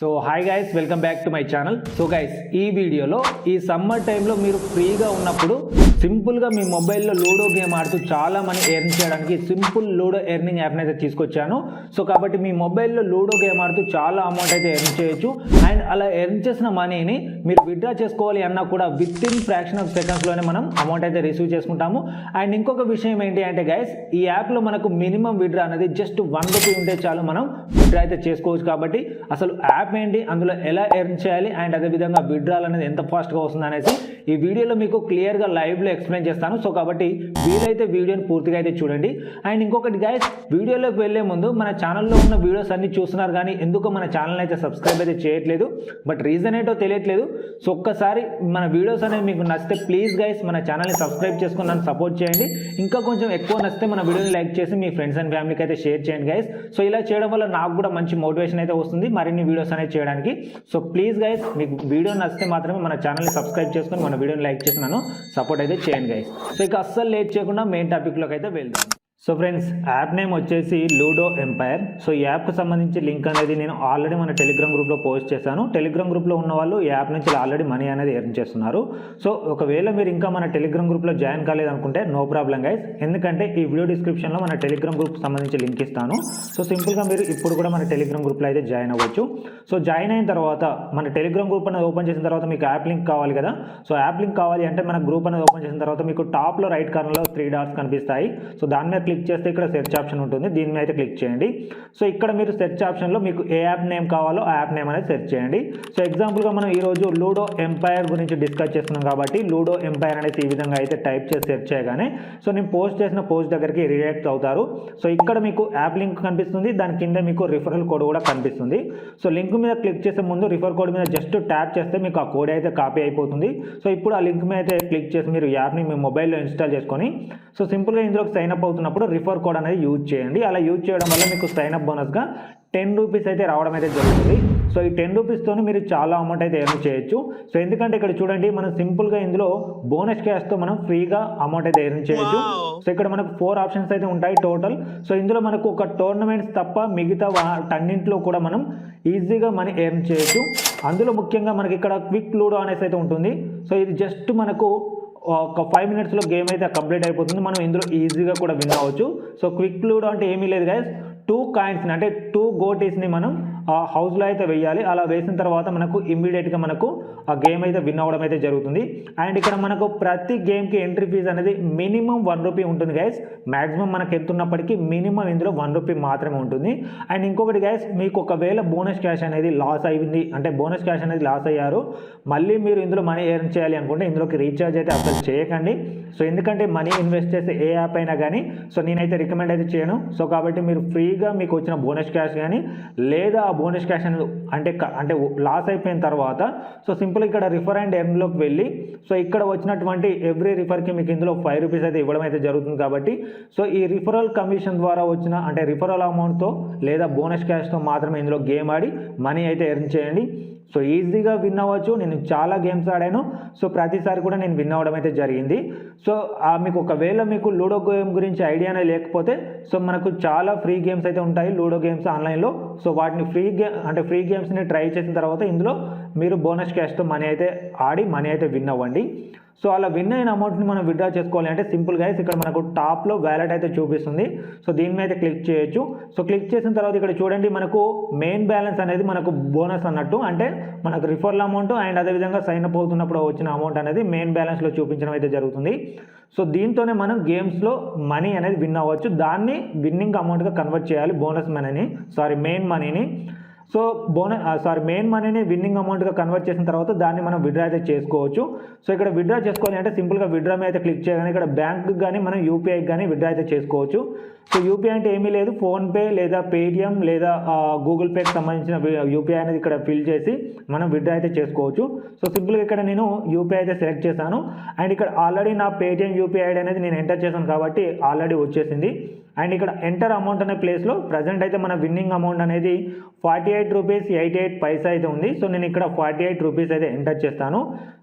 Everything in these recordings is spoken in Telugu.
So hi guys welcome back to my channel so guys ఈ వీడియోలో ఈ సమ్మర్ టైంలో మీరు ఫ్రీగా ఉన్నప్పుడు సింపుల్గా మీ మొబైల్లో లూడో గేమ్ ఆడుతూ చాలా మనీ ఎర్న్ చేయడానికి సింపుల్ లూడో ఎర్నింగ్ యాప్ని అయితే తీసుకొచ్చాను. సో కాబట్టి మీ మొబైల్లో లూడో గేమ్ ఆడుతూ చాలా అమౌంట్ అయితే ఎర్న్ చేయొచ్చు. అండ్ అలా ఎర్న్ చేసిన మనీని మీరు విత్డ్రా చేసుకోవాలి అన్నా కూడా విత్ ఇన్ ఫ్రాక్షన్ ఆఫ్ సెకండ్స్లోనే మనం అమౌంట్ అయితే రిసీవ్ చేసుకుంటాము. అండ్ ఇంకొక విషయం ఏంటి అంటే గైస్ ఈ యాప్లో మనకు మినిమం విత్డ్రా అనేది జస్ట్ వన్ రూపీ ఉంటే చాలు మనం విత్డ్రా అయితే చేసుకోవచ్చు కాబట్టి అసలు యాప్ ఏంటి అందులో ఎలా ఎర్న్ చేయాలి అండ్ అదేవిధంగా విత్డ్రాల్ అనేది ఎంత ఫాస్ట్గా వస్తుంది అనేసి ఈ వీడియోలో మీకు క్లియర్గా లైవ్లో ఎక్స్ప్లెయిన్ చేస్తాను. సో కాబట్టి వీలైతే వీడియోని పూర్తిగా అయితే చూడండి. అండ్ ఇంకొకటి గైస్ వీడియోలోకి వెళ్ళే ముందు మన ఛానల్లో ఉన్న వీడియోస్ అన్ని చూస్తున్నారు కానీ ఎందుకో మన ఛానల్ అయితే సబ్స్క్రైబ్ అయితే చేయట్లేదు. బట్ రీజన్ ఏంటో తెలియట్లేదు. సో ఒక్కసారి మన వీడియోస్ అనేవి మీకు నచ్చితే ప్లీజ్ గైస్ మన ఛానల్ని సబ్స్క్రైబ్ చేసుకుని నన్ను సపోర్ట్ చేయండి. ఇంకా కొంచెం ఎక్కువ నచ్చితే మన వీడియోని లైక్ చేసి మీ ఫ్రెండ్స్ అండ్ ఫ్యామిలీకి అయితే షేర్ చేయండి గైస్ సో ఇలా చేయడం వల్ల నాకు కూడా మంచి మోటివేషన్ అయితే వస్తుంది మరిన్ని వీడియోస్ అనేది చేయడానికి. సో ప్లీజ్ గైస్ మీకు వీడియో నచ్చితే మాత్రమే మన ఛానల్ని సబ్స్క్రైబ్ చేసుకొని మన వీడియోని లైక్ చేసి నన్ను సపోర్ట్ అయితే చేయండి గైస్ సో ఇక అస్సలు లేట్ చేయకుండా మెయిన్ టాపిక్లోకి అయితే వెళ్దాం. సో ఫ్రెండ్స్ యాప్ నేమ్ వచ్చేసి లూడో ఎంపైర్. సో ఈ యాప్కి సంబంధించి లింక్ అనేది నేను ఆల్రెడీ మన టెలిగ్రామ్ గ్రూప్లో పోస్ట్ చేశాను. టెలిగ్రామ్ గ్రూప్లో ఉన్న వాళ్ళు ఈ యాప్ నుంచి ఆల్రెడీ మనీ అనేది ఎర్న్ చేస్తున్నారు. సో ఒకవేళ మీరు ఇంకా మన టెలిగ్రామ్ గ్రూప్లో జాయిన్ కాలేదనుకుంటే నో ప్రాబ్లం గైస్. ఎందుకంటే ఈ వీడియో డిస్క్రిప్షన్లో మన టెలిగ్రామ్ గ్రూప్ సంబంధించి లింక్ ఇస్తాను. సో సింపుల్గా మీరు ఇప్పుడు కూడా మన టెలిగ్రామ్ గ్రూప్లో అయితే జాయిన్ అవ్వచ్చు. సో జాయిన్ అయిన తర్వాత మన టెలిగ్రామ్ గ్రూప్ అనేది ఓపెన్ చేసిన తర్వాత మీకు యాప్ లింక్ కావాలి కదా. సో యాప్ లింక్ కావాలి అంటే మన గ్రూప్ అనేది ఓపెన్ చేసిన తర్వాత మీకు టాప్లో రైట్ కార్నర్లో త్రీ డాట్స్ కనిపిస్తాయి. సో దాని మీద క్లిక్ చేస్తే ఇక్కడ సెర్చ్ ఆప్షన్ ఉంటుంది. దీని మీద అయితే క్లిక్ చేయండి. సో ఇక్కడ మీరు సెర్చ్ ఆప్షన్లో మీకు ఏ యాప్ నేమ్ కావాలో ఆ యాప్ నేమ్ అనేది సెర్చ్ చేయండి. సో ఎగ్జాంపుల్గా మనం ఈరోజు లూడో ఎంపైర్ గురించి డిస్కస్ చేస్తున్నాం కాబట్టి లూడో ఎంపైర్ అనేది ఈ విధంగా అయితే టైప్ చేసి సెర్చ్ చేయగానే సో నేను పోస్ట్ చేసిన పోస్ట్ దగ్గరికి రియాక్ట్ అవుతారు. సో ఇక్కడ మీకు యాప్ లింక్ కనిపిస్తుంది. దాని కింద మీకు రిఫరల్ కోడ్ కూడా కనిపిస్తుంది. సో లింక్ మీద క్లిక్ చేసే ముందు రిఫర్ కోడ్ మీద జస్ట్ ట్యాప్ చేస్తే మీకు ఆ కోడ్ అయితే కాపీ అయిపోతుంది. సో ఇప్పుడు ఆ లింక్ మీద అయితే క్లిక్ చేసి మీరు యాప్ని మీ మొబైల్లో ఇన్స్టాల్ చేసుకొని సో సింపుల్గా ఇందులోకి సైన్ అప్ అవుతున్నప్పుడు రిఫర్ కోడ్ అనేది యూజ్ చేయండి. అలా యూజ్ చేయడం వల్ల మీకు సైన్ అప్ బోనస్గా టెన్ రూపీస్ అయితే రావడం అయితే జరుగుతుంది. సో ఈ టెన్ రూపీస్తో మీరు చాలా అమౌంట్ అయితే ఎర్న్ చేయొచ్చు. సో ఎందుకంటే ఇక్కడ చూడండి మనం సింపుల్గా ఇందులో బోనస్ క్యాష్తో మనం ఫ్రీగా అమౌంట్ అయితే ఎర్న్ చేయొచ్చు. సో ఇక్కడ మనకు ఫోర్ ఆప్షన్స్ అయితే ఉంటాయి టోటల్ సో ఇందులో మనకు ఒక టోర్నమెంట్స్ తప్ప మిగతా అన్నింటిలో కూడా మనం ఈజీగా మనీ ఎర్న్ చేయొచ్చు. అందులో ముఖ్యంగా మనకి ఇక్కడ క్విక్ లూడో అనేసి అయితే ఉంటుంది. సో ఇది జస్ట్ మనకు ఒక ఫైవ్ మినిట్స్లో గేమ్ అయితే కంప్లీట్ అయిపోతుంది. మనం ఇందులో ఈజీగా కూడా విన్ అవ్వచ్చు. సో క్విక్ లూడో అంటే ఏమీ లేదు గైస్ టూ కాయిన్స్ని అంటే టూ గోటీస్ని మనం ఆ హౌస్లో అయితే వేయాలి అలా వేసిన తర్వాత మనకు ఇమ్మీడియట్గా మనకు ఆ గేమ్ అయితే విన్ అవ్వడం అయితే జరుగుతుంది. అండ్ ఇక్కడ మనకు ప్రతి గేమ్కి ఎంట్రీ ఫీజు అనేది మినిమం వన్ రూపీ ఉంటుంది గైస్ మ్యాక్సిమం మనకు ఎంత ఉన్నప్పటికీ మినిమం ఇందులో వన్ రూపీ మాత్రమే ఉంటుంది. అండ్ ఇంకొకటి గైస్ మీకు ఒకవేళ బోనస్ క్యాష్ అనేది లాస్ అయింది అంటే బోనస్ క్యాష్ అనేది లాస్ అయ్యారు మళ్ళీ మీరు ఇందులో మనీ ఎర్న్ చేయాలి అనుకుంటే ఇందులోకి రీఛార్జ్ అయితే అసలు చేయకండి. సో ఎందుకంటే మనీ ఇన్వెస్ట్ చేసే ఏ యాప్ అయినా కానీ సో నేనైతే రికమెండ్ అయితే చేయను. సో కాబట్టి మీరు ఫ్రీగా మీకు వచ్చిన బోనస్ క్యాష్ కానీ లేదా ఆ బోనస్ క్యాష్ అనేది అంటే అంటే లాస్ అయిపోయిన తర్వాత సో సింపుల్ ఇక్కడ రిఫర్ అండ్ ఎర్న్లోకి వెళ్ళి సో ఇక్కడ వచ్చినటువంటి ఎవ్రీ రిఫర్కి మీకు ఇందులో ఫైవ్ రూపీస్ అయితే ఇవ్వడం అయితే జరుగుతుంది కాబట్టి సో ఈ రిఫరల్ కమిషన్ ద్వారా వచ్చిన అంటే రిఫరల్ అమౌంట్తో లేదా బోనస్ క్యాష్తో మాత్రమే ఇందులో గేమ్ ఆడి మనీ అయితే ఎర్న్ చేయండి. సో ఈజీగా విన్ అవ్వచ్చు. నేను చాలా గేమ్స్ ఆడాను. సో ప్రతిసారి కూడా నేను విన్ అవ్వడం అయితే జరిగింది. సో ఆ మీకు ఒకవేళ మీకు లూడో గేమ్ గురించి ఐడియా అనేది లేకపోతే సో మనకు చాలా ఫ్రీ గేమ్స్ అయితే ఉంటాయి. లూడో గేమ్స్ ఆన్లైన్లో సో వాటిని ఫ్రీ గే అంటే ఫ్రీ గేమ్స్ని ట్రై చేసిన తర్వాత ఇందులో మీరు బోనస్ క్యాష్తో మనీ అయితే ఆడి మనీ అయితే విన్ అవ్వండి. సో అలా విన్ అయిన అమౌంట్ని మనం విత్డ్రా చేసుకోవాలి అంటే సింపుల్గా ఇక్కడ మనకు టాప్లో వ్యాలెట్ అయితే చూపిస్తుంది. సో దీని మీద క్లిక్ చేయొచ్చు. సో క్లిక్ చేసిన తర్వాత ఇక్కడ చూడండి మనకు మెయిన్ బ్యాలెన్స్ అనేది మనకు బోనస్ అన్నట్టు. అంటే మనకు రిఫరల్ అమౌంట్ అండ్ అదేవిధంగా సైన్ అప్ అవుతున్నప్పుడు వచ్చిన అమౌంట్ అనేది మెయిన్ బ్యాలెన్స్లో చూపించడం అయితే జరుగుతుంది. సో దీంతోనే మనం గేమ్స్లో మనీ అనేది విన్ అవ్వచ్చు. దాన్ని విన్నింగ్ అమౌంట్గా కన్వర్ట్ చేయాలి బోనస్ మనీని సారీ మెయిన్ మనీని సో బోనస్ సారీ మెయిన్ మనీని విన్నింగ్ అమౌంట్గా కన్వర్ట్ చేసిన తర్వాత దాన్ని మనం విడ్రా అయితే చేసుకోవచ్చు. సో ఇక్కడ విడ్రా చేసుకోవాలి అంటే సింపుల్గా విడ్రా మీద అయితే క్లిక్ చేయగానే ఇక్కడ బ్యాంక్ కానీ మనం యూపీఐకి కానీ విడ్రా అయితే చేసుకోవచ్చు. సో యూపీఐ అంటే ఏమీ లేదు ఫోన్పే లేదా పేటిఎం లేదా గూగుల్ పేకి సంబంధించిన యూపీఐ అనేది ఇక్కడ ఫిల్ చేసి మనం విడ్రా అయితే చేసుకోవచ్చు. సో సింపుల్గా ఇక్కడ నేను యూపీఐ అయితే సెలెక్ట్ చేశాను. అండ్ ఇక్కడ ఆల్రెడీ నా పేటిఎం యూపీఐ ఐడి అనేది నేను ఎంటర్ చేశాను కాబట్టి ఆల్రెడీ వచ్చేసింది. అండ్ ఇక్కడ ఎంటర్ అమౌంట్ అనే ప్లేస్లో ప్రజెంట్ అయితే మన విన్నింగ్ అమౌంట్ అనేది forty eight rupees eighty eight paisa అయితే ఉంది. సో నేను ఇక్కడ ఫార్టీ ఎయిట్ రూపీస్ అయితే ఎంటర్ చేస్తాను.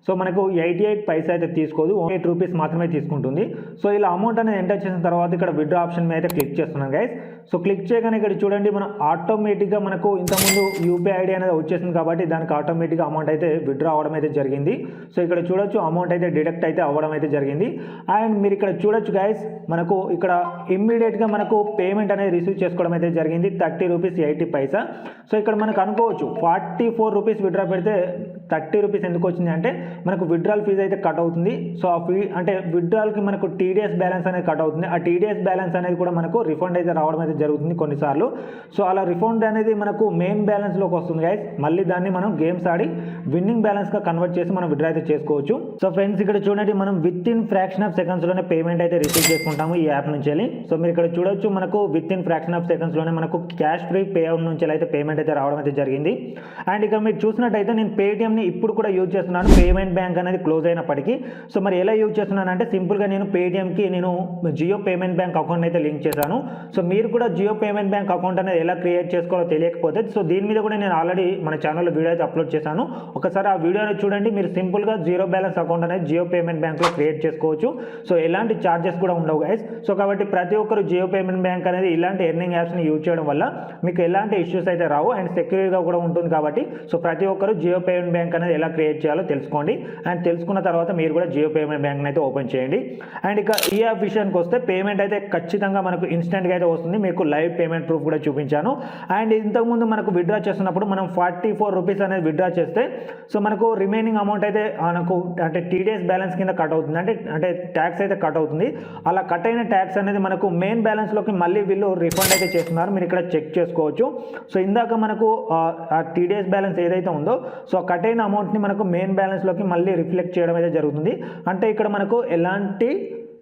సో మనకు ఎయిటీ ఎయిట్ పైసా అయితే తీసుకోదు. ఎయిట్ రూపీస్ మాత్రమే తీసుకుంటుంది. సో ఇలా అమౌంట్ అనేది ఎంటర్ చేసిన తర్వాత ఇక్కడ విడ్రా ఆప్షన్ మీద అయితే క్లిక్ చేస్తున్నాను గైస్ సో క్లిక్ చేయగానే ఇక్కడ చూడండి మనం ఆటోమేటిక్గా మనకు ఇంతకుముందు యూపీఐ ఐడి అనేది వచ్చేసింది కాబట్టి దానికి ఆటోమేటిక్గా అమౌంట్ అయితే విడ్రా అవ్వడం అయితే జరిగింది. సో ఇక్కడ చూడొచ్చు అమౌంట్ అయితే డిడక్ట్ అయితే అవ్వడం అయితే జరిగింది. అండ్ మీరు ఇక్కడ చూడొచ్చు గైస్ మనకు ఇక్కడ ఇమ్మీడియట్గా మనకు పేమెంట్ అనేది రిసీవ్ చేసుకోవడం అయితే జరిగింది. Thirty rupees eighty paisa so ఇక్కడ మనకు అనుకోవచ్చు. ఫార్టీ ఫోర్ రూపీస్ విడ్రా పెడితే థర్టీ రూపీస్ ఎందుకు వచ్చింది అంటే మనకు విడ్రాల్ ఫీజు అయితే కట్ అవుతుంది. సో ఆ ఫీ అంటే విడ్రాల్కి మనకు టీడీఎస్ బ్యాలెన్స్ అనేది కట్ అవుతుంది. ఆ టీడీఎస్ బ్యాలెన్స్ అనేది కూడా మనకు రిఫండ్ అయితే రావడం అయితే జరుగుతుంది కొన్నిసార్లు. సో అలా రిఫండ్ అనేది మనకు మెయిన్ బ్యాలెన్స్లోకి వస్తుంది గైస్ మళ్ళీ దాన్ని మనం గేమ్స్ ఆడి విన్నింగ్ బ్యాలెన్స్గా కన్వర్ట్ చేసి మనం విడ్రా అయితే చేసుకోవచ్చు. సో ఫ్రెండ్స్ ఇక్కడ చూడండి మనం విత్ ఇన్ ఫ్రాక్షన్ ఆఫ్ సెకండ్స్లోనే పేమెంట్ అయితే రిసీవ్ చేసుకుంటాము ఈ యాప్ నుంచి వెళ్ళి. సో మీరు ఇక్కడ చూడొచ్చు మనకు విత్ ఇన్ ఫ్రాక్షన్ ఆఫ్ సెకండ్స్లోనే మనకు క్యాష్ ఫ్రీ పే అవుట్ నుంచి అయితే పేమెంట్ అయితే రావడం అయితే జరిగింది. అండ్ ఇక్కడ మీరు చూసినట్టయితే నేను పేటిఎంని ఇప్పుడు కూడా యూజ్ చేస్తున్నాను. పేమెంట్ బ్యాంక్ అనేది క్లోజ్ అయినప్పటికీ. సో మరి ఎలా యూజ్ చేస్తున్నాను అంటే సింపుల్గా నేను పేటిఎంకి నేను జియో పేమెంట్ బ్యాంక్ అకౌంట్ అయితే లింక్ చేశాను. సో మీరు కూడా జియో పేమెంట్ బ్యాంక్ అకౌంట్ అనేది ఎలా క్రియేట్ చేసుకోవాలో తెలియకపోతే సో దీని మీద కూడా నేను ఆల్రెడీ మన ఛానల్లో వీడియో అయితే అప్లోడ్ చేశాను. ఒకసారి ఆ వీడియోని చూడండి. మీరు సింపుల్గా జీరో బ్యాలెన్స్ అకౌంట్ అనేది జియో పేమెంట్ బ్యాంక్లో క్రియేట్ చేసుకోవచ్చు. సో ఎలాంటి ఛార్జెస్ కూడా ఉండవు గైస్ సో కాబట్టి ప్రతి ఒక్కరు జియో పేమెంట్ బ్యాంక్ అనేది ఇలాంటి ఎర్నింగ్ యాప్స్ని యూజ్ చేయడం వల్ల మీకు ఎలాంటి ఇష్యూస్ అయితే రావు. అండ్ సెక్యూర్గా కూడా ఉంటుంది కాబట్టి సో ప్రతి ఒక్కరు జియో పేమెంట్ బ్యాంక్ అనేది ఎలా క్రియేట్ చేయాలో తెలుసుకోండి. అండ్ తెలుసుకున్న తర్వాత మీరు కూడా జియో పేమెంట్ బ్యాంక్ని అయితే ఓపెన్ చేయండి. అండ్ ఇక ఈ యాప్ విషయానికి వస్తే పేమెంట్ అయితే ఖచ్చితంగా మనకు ఇన్స్టెంట్గా అయితే వస్తుంది. మీకు లైవ్ పేమెంట్ ప్రూఫ్ కూడా చూపించాను. అండ్ ఇంతకుముందు మనకు విత్డ్రా చేస్తున్నప్పుడు మనం ఫార్టీ ఫోర్ రూపీస్ అనేది విత్డ్రా చేస్తే సో మనకు రిమైనింగ్ అమౌంట్ అయితే మనకు అంటే టీడీఎస్ బ్యాలెన్స్ కింద కట్ అవుతుంది. అంటే అంటే ట్యాక్స్ అయితే కట్ అవుతుంది. అలా కట్ అయిన ట్యాక్స్ అనేది మనకు మెయిన్ బ్యాలెన్స్లోకి మళ్ళీ వీళ్ళు రిఫండ్ అయితే చేస్తున్నారు. మీరు ఇక్కడ చెక్ చేసుకోవచ్చు. సో ఇందాక మనకు ఆ టీడీఎస్ బ్యాలెన్స్ ఏదైతే ఉందో సో కట్ అయిన అమౌంట్ని మనకు మెయిన్ బ్యాలెన్స్లోకి మళ్ళీ రిఫ్లెక్ట్ చేయడం అయితే జరుగుతుంది. అంటే ఇక్కడ మనకు ఎలాంటి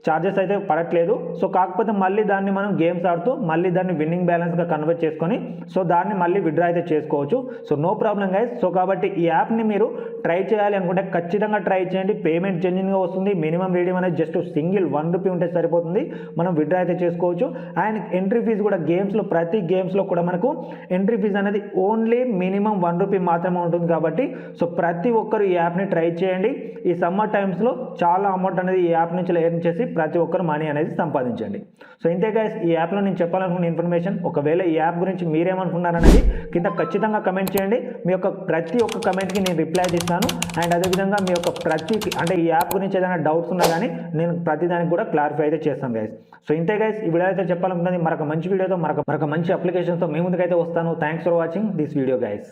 ఛార్జెస్ అయితే పడట్లేదు. సో కాకపోతే మళ్ళీ దాన్ని మనం గేమ్స్ ఆడుతూ మళ్ళీ దాన్ని విన్నింగ్ బ్యాలెన్స్గా కన్వర్ట్ చేసుకొని సో దాన్ని మళ్ళీ విడ్రా అయితే చేసుకోవచ్చు. So no problem guys so కాబట్టి ఈ యాప్ని మీరు ట్రై చేయాలి అనుకుంటే ఖచ్చితంగా ట్రై చేయండి. పేమెంట్ జెన్యున్గా వస్తుంది. మినిమం రీడింగ్ అనేది జస్ట్ సింగిల్ వన్ రూపీ ఉంటే సరిపోతుంది. మనం విడ్రా అయితే చేసుకోవచ్చు. అండ్ ఎంట్రీ ఫీజు కూడా గేమ్స్లో ప్రతి గేమ్స్లో కూడా మనకు ఎంట్రీ ఫీజు అనేది ఓన్లీ మినిమం వన్ రూపీ మాత్రమే ఉంటుంది కాబట్టి సో ప్రతి ఒక్కరు ఈ యాప్ని ట్రై చేయండి. ఈ సమ్మర్ టైమ్స్లో చాలా అమౌంట్ అనేది ఈ యాప్ నుంచి ఎర్న్ చేసి ప్రతి ఒక్కరు మనీ అనేది సంపాదించండి. సో ఇంతే గైస్ ఈ యాప్లో నేను చెప్పాలనుకున్న ఇన్ఫర్మేషన్ ఒకవేళ ఈ యాప్ గురించి మీరేమనుకున్నారనేది కింద ఖచ్చితంగా కమెంట్ చేయండి. మీ యొక్క ప్రతి ఒక్క కమెంట్కి నేను రిప్లై ఇస్తాను అండ్ అదేవిధంగా మీ యొక్క ప్రతి అంటే ఈ యాప్ గురించి ఏదైనా డౌట్స్ ఉన్నా కానీ నేను ప్రతి దానికి కూడా క్లారిఫై అయితే చేస్తాను గైస్ సో ఇంతే గైస్ ఈ వీడియో అయితే చెప్పాలనుకున్నది మరొక మంచి వీడియోతో మరొక మరొక మంచి అప్లికేషన్తో మీ ముందుకైతే వస్తాను. Thanks for watching this video guys